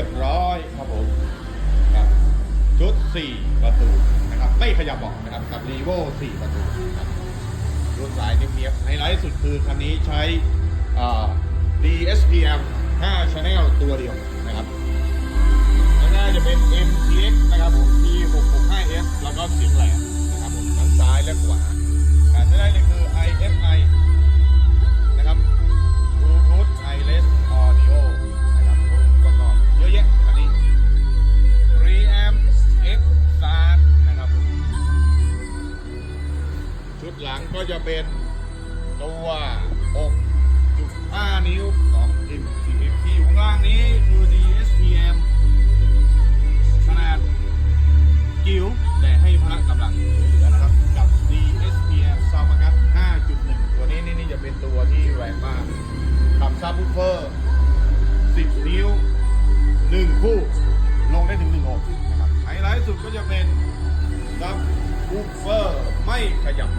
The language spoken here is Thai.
ยบร้อยครับผมครับชุด 4 ประตูนะครับ ไม่ขยับบอกนะครับกับรีโว4 ประตูครับรุ่นสายเนียบๆไฮไลท์สุดคือคันนี้ใช้ DSPM 5 Channel ตัวเดียวนะครับ หลังก็จะเป็นตัว6.5นิ้วของ MTX ที่อยู่ข้างล่างนี้คือ DSPM ขนาดจิ๋วแต่ให้พละกำลังเหลือนะครับ กับ DSPM ซาวกัส5.1 ตัวนี้นี่จะเป็นตัวที่แรงมากกับซับวูฟเฟอร์ 10 นิ้ว 1 คู่ ลงได้ถึง1อกนะครับไฮไลท์สุดก็จะเป็นซับวูฟเฟอร์ไม่ขยับ